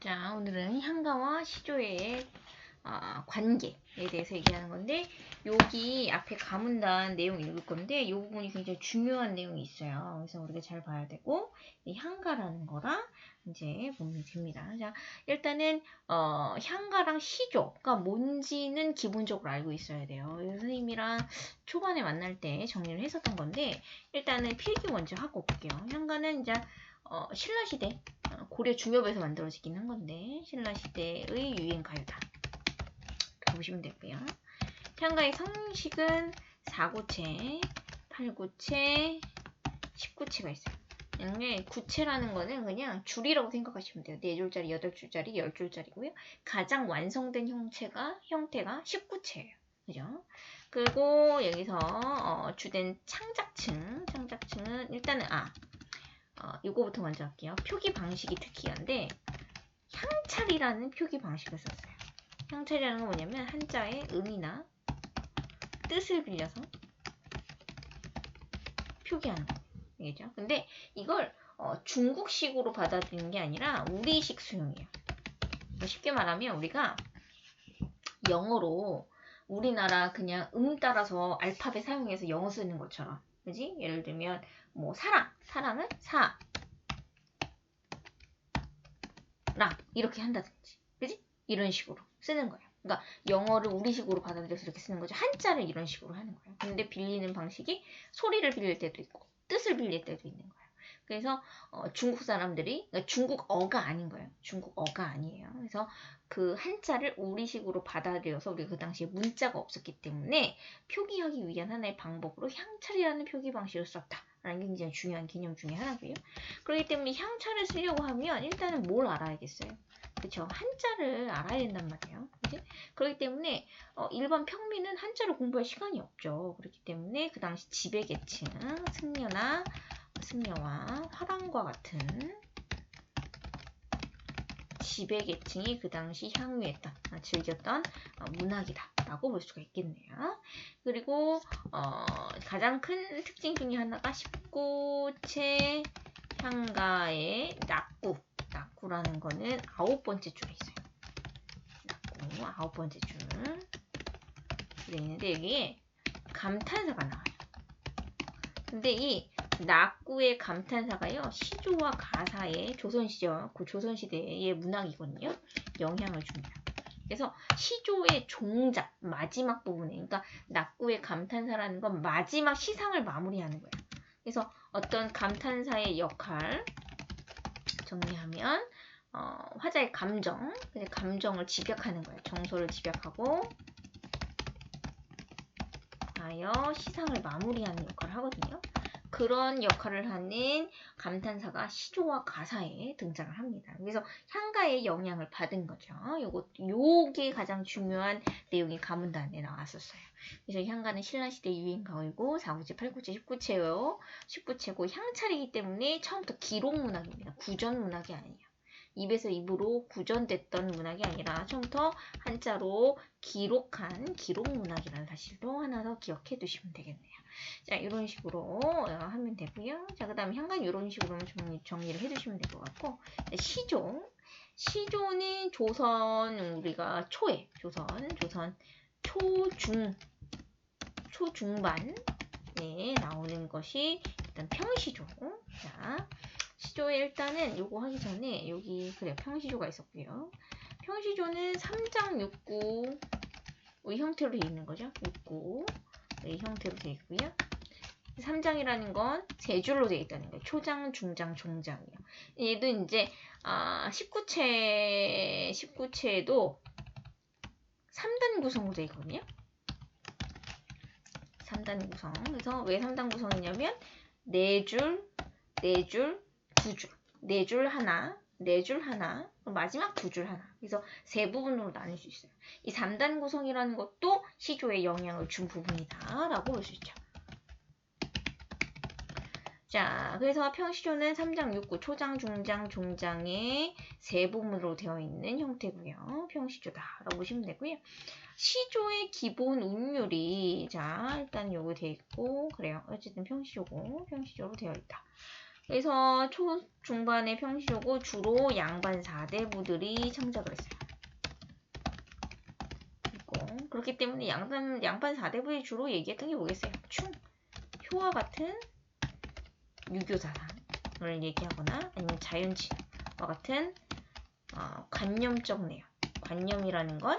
자, 오늘은 향가와 시조의 아, 관계에 대해서 얘기하는 건데 여기 앞에 가문단 내용 읽을 건데 이 부분이 굉장히 중요한 내용이 있어요. 그래서 우리가 잘 봐야 되고 이 향가라는 거랑 이제 보면 됩니다. 자, 일단은 어, 향가랑 시조가 뭔지는 기본적으로 알고 있어야 돼요. 선생님이랑 초반에 만날 때 정리를 했었던 건데 일단은 필기 먼저 하고 볼게요. 향가는 이제 어, 신라시대 어, 고려 중엽에서 만들어지긴 한 건데 신라시대의 유행 가요다. 보시면 되고요. 향가의 성식은 4구체, 8구체, 10구체가 있어요. 이게 구체라는 거는 그냥 줄이라고 생각하시면 돼요. 4줄짜리, 8줄짜리, 10줄짜리고요. 가장 완성된 형체가 형태가 19체예요. 그죠? 그리고 여기서 어, 주된 창작층, 창작층은 일단은 아 어, 이거부터 먼저 할게요. 표기 방식이 특이한데 향찰이라는 표기 방식을 썼어요. 향찰이라는 건 뭐냐면 한자의 의미나 뜻을 빌려서 표기하는 거. 알겠죠? 근데 이걸 어, 중국식으로 받아들이는 게 아니라 우리식 수용이에요. 그러니까 쉽게 말하면 우리가 영어로 우리나라 그냥 음 따라서 알파벳 사용해서 영어 쓰는 것처럼 그지? 예를 들면 뭐 사랑, 사랑은 사, 랑 이렇게 한다든지, 그지? 이런 식으로 쓰는 거예요. 그러니까 영어를 우리식으로 받아들여서 이렇게 쓰는 거죠. 한자를 이런 식으로 하는 거예요. 근데 빌리는 방식이 소리를 빌릴 때도 있고 뜻을 빌릴 때도 있는 거예요. 그래서 어, 중국 사람들이 그러니까 중국어가 아닌 거예요. 중국어가 아니에요. 그래서 그 한자를 우리식으로 받아들여서 우리가 그 당시에 문자가 없었기 때문에 표기하기 위한 하나의 방법으로 향찰이라는 표기 방식을 썼다. 라는 게 굉장히 중요한 개념 중에 하나고요. 그렇기 때문에 향차를 쓰려고 하면 일단은 뭘 알아야겠어요? 그쵸? 한자를 알아야 된단 말이에요. 그치? 그렇기 때문에 어, 일반 평민은 한자를 공부할 시간이 없죠. 그렇기 때문에 그 당시 지배계층, 승려나 승려와 화랑과 같은 지배계층이 그 당시 향유했던, 아, 즐겼던 어, 문학이다 라고 볼 수가 있겠네요. 그리고 어, 가장 큰 특징 중에 하나가 19체 향가의 낙구, 낙구라는 거는 아홉 번째 줄에 있어요. 낙구 아홉 번째 줄. 줄에 있는데 여기에 감탄사가 나와요. 근데 이 낙구의 감탄사가요 시조와 가사의 조선시절 그 조선시대의 문학이거든요 영향을 줍니다. 그래서 시조의 종작 마지막 부분에 그러니까 낙구의 감탄사라는 건 마지막 시상을 마무리하는 거예요. 그래서 어떤 감탄사의 역할 정리하면 어, 화자의 감정, 감정을 집약하는 거예요. 정서를 집약하고 하여 시상을 마무리하는 역할을 하거든요. 그런 역할을 하는 감탄사가 시조와 가사에 등장을 합니다. 그래서 향가의 영향을 받은 거죠. 요거, 요게 가장 중요한 내용이 가문단에 나왔었어요. 그래서 향가는 신라시대 유행가이고 4구체, 8구체, 19체요. 19체고 향찰이기 때문에 처음부터 기록문학입니다. 구전문학이 아니에요. 입에서 입으로 구전됐던 문학이 아니라 처음부터 한자로 기록한 기록 문학이라는 사실도 하나 더 기억해 두시면 되겠네요. 자, 이런 식으로 하면 되고요. 자, 그 다음에 향간 이런 식으로 정리, 정리를 해 두시면 될 것 같고 시조 시조는 조선 우리가 초에 조선 조선 초중 초중반 에 나오는 것이 일단 평시조 자 시조에 일단은 요거 하기 전에 여기 그래 평시조가 있었고요. 평시조는 3장 6구 의 형태로 되어 있는 거죠. 6구 의 형태로 되어 있고요. 3장이라는 건 세 줄로 되어 있다는 거예요. 초장, 중장, 종장이요. 얘도 이제 아, 19채 19채에도 3단 구성으로 되어 있거든요. 3단 구성. 그래서 왜 3단 구성이냐면 4줄, 4줄, 두 줄, 네 줄 하나, 네 줄 하나, 마지막 두 줄 하나. 그래서 세 부분으로 나눌 수 있어요. 이 3단 구성이라는 것도 시조에 영향을 준 부분이다 라고 볼 수 있죠. 자, 그래서 평시조는 3장, 6구, 초장, 중장, 종장의 세 부분으로 되어 있는 형태고요. 평시조다라고 보시면 되고요. 시조의 기본 운율이 자, 일단 요거 되어 있고 그래요. 어쨌든 평시조고 평시조로 되어 있다. 그래서 초 중반의 평시조고 주로 양반 4대부들이 창작을 했어요. 그리고 그렇기 때문에 양반, 양반 4대부에 주로 얘기했던 게 뭐겠어요? 충, 효와 같은 유교 사상을 얘기하거나 아니면 자연친과 같은 어, 관념적 내용. 관념이라는 건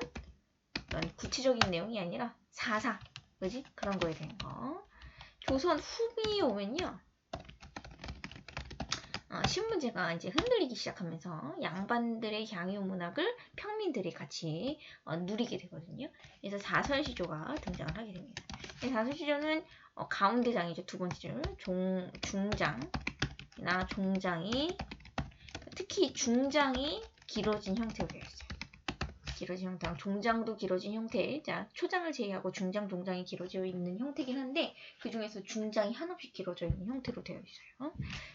구체적인 내용이 아니라 사상, 그지? 그런 거에 대한 거. 조선 후기에 오면요. 어, 신문제가 이제 흔들리기 시작하면서 양반들의 향유 문학을 평민들이 같이 어, 누리게 되거든요. 그래서 사설시조가 등장을 하게 됩니다. 사설시조는 어, 가운데 장이죠. 두 번째 줄. 종, 중장이나 종장이 특히 중장이 길어진 형태로 되어 있어요. 길어진 형태, 종장도 길어진 형태. 자, 초장을 제외하고 중장, 종장이 길어져 있는 형태긴 한데 그 중에서 중장이 한없이 길어져 있는 형태로 되어 있어요.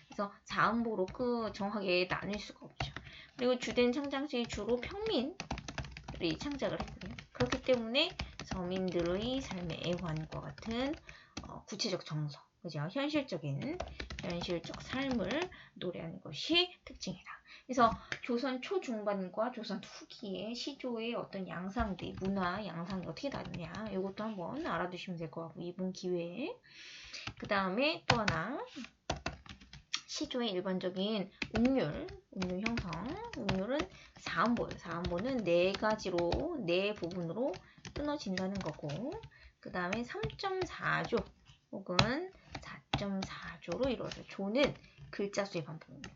그래서 자음보로 그 정확하게 나눌 수가 없죠. 그리고 주된 창작지 주로 평민들이 창작을 했고요. 그렇기 때문에 서민들의 삶의 애환과 같은 어, 구체적 정서, 그죠? 현실적인 현실적 삶을 노래하는 것이 특징이다. 그래서 조선 초중반과 조선 후기의 시조의 어떤 양상들, 문화 양상이 어떻게 다르냐 이것도 한번 알아두시면 될 것 같고 이번 기회에 그 다음에 또 하나 시조의 일반적인 음률, 음률 형성, 음률은 4음보예요. 4음보는 네 가지로, 네 부분으로 끊어진다는 거고 그 다음에 3.4조 혹은 4.4조로 이루어져 조는 글자 수의 반복입니다.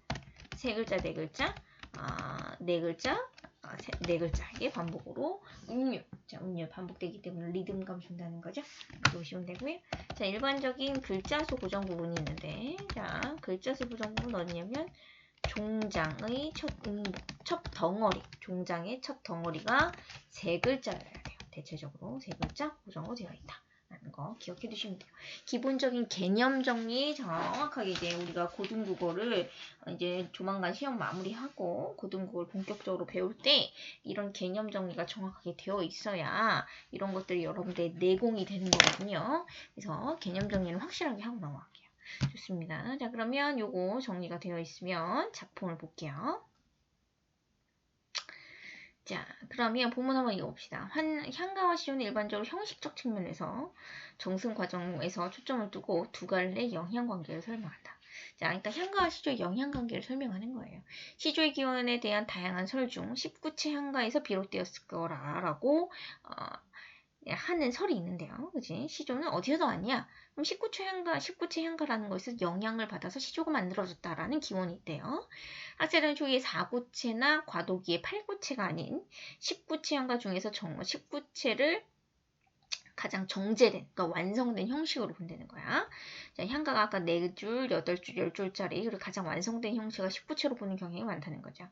세 글자, 네 글자, 아, 네 글자, 아, 세, 네 글자의 반복으로 음률, 자, 음률 반복되기 때문에 리듬감 준다는 거죠. 보시면 되고요. 자, 일반적인 글자 수 고정 부분이 있는데, 자, 글자 수 고정 부분 어디냐면 종장의 첫 음복, 첫 덩어리, 종장의 첫 덩어리가 세 글자여야 돼요. 대체적으로 세 글자 고정으로 되어 있다. 라는 거 기억해 두시면 돼요. 기본적인 개념 정리 정확하게 이제 우리가 고등국어를 이제 조만간 시험 마무리하고 고등국어를 본격적으로 배울 때 이런 개념 정리가 정확하게 되어 있어야 이런 것들이 여러분들의 내공이 되는 거거든요. 그래서 개념 정리는 확실하게 하고 넘어갈게요. 좋습니다. 자, 그러면 요거 정리가 되어 있으면 작품을 볼게요. 자, 그러면 본문 한번 읽어봅시다. 환, 향가와 시조는 일반적으로 형식적 측면에서 정승 과정에서 초점을 두고 두 갈래 영향관계를 설명한다. 자, 그러니까 향가와 시조의 영향관계를 설명하는 거예요. 시조의 기원에 대한 다양한 설 중 19채 향가에서 비롯되었을 거라라고 어, 하는 설이 있는데요. 그지? 시조는 어디서도 왔냐? 그럼 19채 향가, 19채 향가라는 것에서 영향을 받아서 시조가 만들어졌다라는 기원이 있대요. 학자들은 초기에 4구체나 과도기의 8구체가 아닌 19채 향가 중에서 정 19채를 가장 정제된, 그러니까 완성된 형식으로 본다는 거야. 자, 향가가 아까 4줄, 8줄, 10줄짜리, 그리고 가장 완성된 형식을 19채로 보는 경향이 많다는 거죠.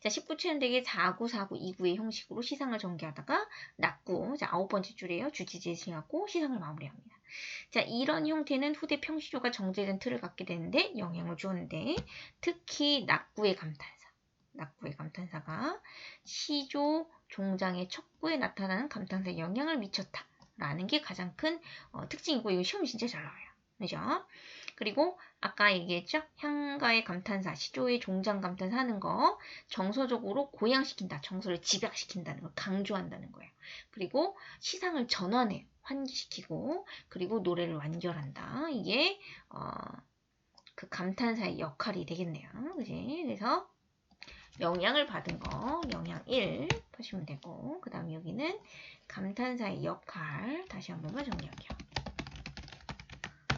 자, 19채는 되게 4구, 4구, 2구의 형식으로 시상을 전개하다가 낙구, 자, 아홉 번째 줄이에요. 주지제 시하고 시상을 마무리합니다. 자, 이런 형태는 후대 평시조가 정제된 틀을 갖게 되는데 영향을 주었는데 특히 낙구의 감탄사, 낙구의 감탄사가 시조 종장의 척구에 나타나는 감탄사에 영향을 미쳤다. 라는 게 가장 큰 어, 특징이고 이거 시험 진짜 잘 나와요. 그죠? 그리고 아까 얘기했죠? 향가의 감탄사, 시조의 종장 감탄사 하는 거 정서적으로 고양시킨다. 정서를 집약시킨다는 걸 강조한다는 거예요. 그리고 시상을 전환해요. 환기시키고 그리고 노래를 완결한다. 이게 어, 그 감탄사의 역할이 되겠네요. 그지? 그래서 영향을 받은 거 영향 1 보시면 되고 그 다음 여기는 감탄사의 역할 다시 한 번만 정리할게요.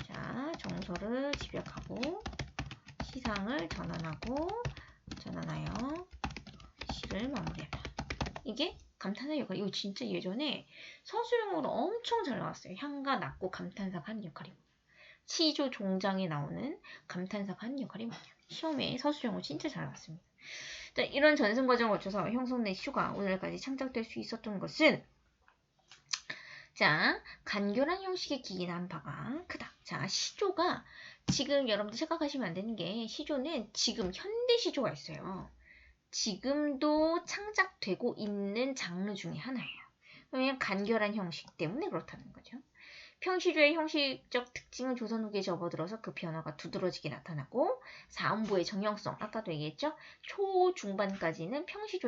자, 정서를 집약하고 시상을 전환하고 전환하여 시를 마무리한다. 이게 감탄사 역할. 이거 진짜 예전에 서술형으로 엄청 잘 나왔어요. 향가 낮고 감탄사가 하는 역할이 뭐냐. 시조 종장에 나오는 감탄사가 하는 역할이 뭐냐. 시험에 서술형으로 진짜 잘 나왔습니다. 자, 이런 전승 과정을 거쳐서 형성된 시조가 오늘까지 창작될 수 있었던 것은 자, 간결한 형식의 기인한 바가 크다. 자, 시조가 지금 여러분들 생각하시면 안 되는 게 시조는 지금 현대 시조가 있어요. 지금도 창작되고 있는 장르 중에 하나예요. 왜냐면 간결한 형식 때문에 그렇다는 거죠. 평시조의 형식적 특징은 조선 후기에 접어들어서 그 변화가 두드러지게 나타나고 4음부의 정형성 아까도 얘기했죠. 초 중반까지는 평시조